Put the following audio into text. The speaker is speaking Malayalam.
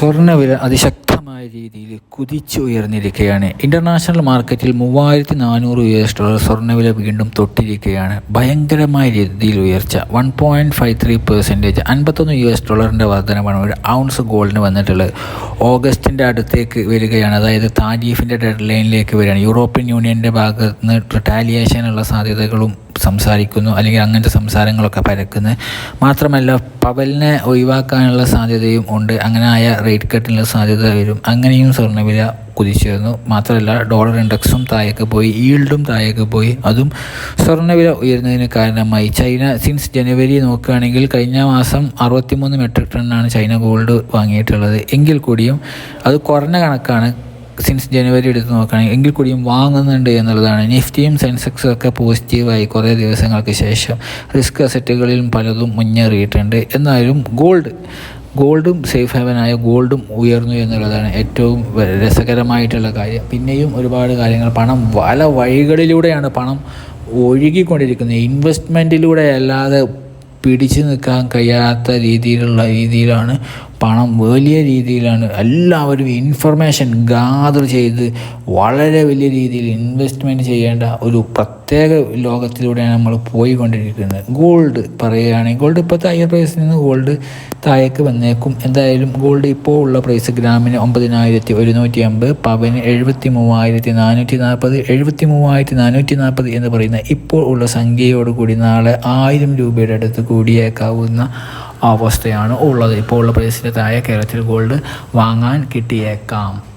സ്വർണവില അതിശക്തമായ രീതിയിൽ കുതിച്ചുയർന്നിരിക്കുകയാണ്. ഇന്റർനാഷണൽ മാർക്കറ്റിൽ മൂവായിരത്തി നാനൂറ് യു എസ് ഡോളർ സ്വർണവില വീണ്ടും തൊട്ടിരിക്കുകയാണ്. ഭയങ്കരമായ രീതിയിൽ ഉയർച്ച. One point five three percentage അൻപത്തൊന്ന് യു എസ് ഡോളറിന്റെ വർധനമാണ് ഒരു ഔൺസ് ഗോൾഡിന് വന്നിട്ടുള്ളത്. ഓഗസ്റ്റിന്റെ അടുത്തേക്ക് വരികയാണ്. അതായത് താരീഫിന്റെ ഡെഡ് ലൈനിലേക്ക് വരികയാണ്. യൂറോപ്യൻ യൂണിയന്റെ ഭാഗത്ത് നിന്ന് റിട്ടാലിയേഷനുള്ള സാധ്യതകളും സംസാരിക്കുന്നു അല്ലെങ്കിൽ അങ്ങനത്തെ സംസാരങ്ങളൊക്കെ പരക്കുന്നത്. മാത്രമല്ല പവലിനെ ഒഴിവാക്കാനുള്ള സാധ്യതയും ഉണ്ട്. അങ്ങനെ ആയ റേറ്റ് കട്ടിനുള്ള സാധ്യത വരും. അങ്ങനെയും സ്വർണവില കുതിച്ചിരുന്നു. മാത്രമല്ല ഡോളർ ഇൻഡെക്സും താഴേക്ക് പോയി ഈൽഡും താഴേക്ക് പോയി. അതും സ്വർണവില ഉയരുന്നതിന് കാരണമായി. ചൈന സിൻസ് ജനുവരി നോക്കുകയാണെങ്കിൽ കഴിഞ്ഞ മാസം അറുപത്തിമൂന്ന് മെട്രിക് ടണ്ണാണ് ചൈന ഗോൾഡ് വാങ്ങിയിട്ടുള്ളത്. എങ്കിൽ കൂടിയും അത് കുറഞ്ഞ കണക്കാണ് സിൻസ് ജനുവരി എടുത്ത് നോക്കുകയാണെങ്കിൽ എങ്കിൽ കൂടിയും വാങ്ങുന്നുണ്ട് എന്നുള്ളതാണ്. നിഫ്റ്റിയും സെൻസെക്സും ഒക്കെ പോസിറ്റീവായി കുറേ ദിവസങ്ങൾക്ക് ശേഷം റിസ്ക് അസറ്റുകളിലും പലതും മുന്നേറിയിട്ടുണ്ട്. എന്നാലും ഗോൾഡ് ഗോൾഡും സേഫ് ഹെവനായ ഗോൾഡും ഉയർന്നു എന്നുള്ളതാണ് ഏറ്റവും രസകരമായിട്ടുള്ള കാര്യം. പിന്നെയും ഒരുപാട് കാര്യങ്ങൾ. പണം പല വഴികളിലൂടെയാണ് പണം ഒഴുകിക്കൊണ്ടിരിക്കുന്നത്. ഇൻവെസ്റ്റ്മെന്റിലൂടെ അല്ലാതെ പിടിച്ചു നിൽക്കാൻ കഴിയാത്ത രീതിയിലുള്ള രീതിയിലാണ് പണം വലിയ രീതിയിലാണ് എല്ലാവരും ഇൻഫർമേഷൻ ഗാദർ ചെയ്ത് വളരെ വലിയ രീതിയിൽ ഇൻവെസ്റ്റ്മെന്റ് ചെയ്യേണ്ട ഒരു പ്രത്യേക ലോകത്തിലൂടെയാണ് നമ്മൾ പോയിക്കൊണ്ടിരിക്കുന്നത്. ഗോൾഡ് പറയുകയാണെങ്കിൽ ഗോൾഡ് ഇപ്പോഴത്തെ ഹയർ പ്രൈസിൽ നിന്ന് ഗോൾഡ് താഴേക്ക് വന്നേക്കും. എന്തായാലും ഗോൾഡ് ഇപ്പോൾ ഉള്ള പ്രൈസ് ഗ്രാമിന് ഒമ്പതിനായിരത്തി ഒരുന്നൂറ്റി അമ്പത് പവന് എഴുപത്തി മൂവായിരത്തി നാനൂറ്റി നാൽപ്പത് എഴുപത്തി മൂവായിരത്തി നാനൂറ്റി നാൽപ്പത് എന്ന് പറയുന്ന ഇപ്പോൾ ഉള്ള സംഖ്യയോടുകൂടി നാളെ ആയിരം രൂപയുടെ അടുത്ത് കൂടിയേക്കാവുന്ന അവസ്ഥയാണ് ഉള്ളത്. ഇപ്പോൾ ഉള്ള പ്രദേശത്തായ കേരളത്തിൽ ഗോൾഡ് വാങ്ങാൻ കിട്ടിയേക്കാം.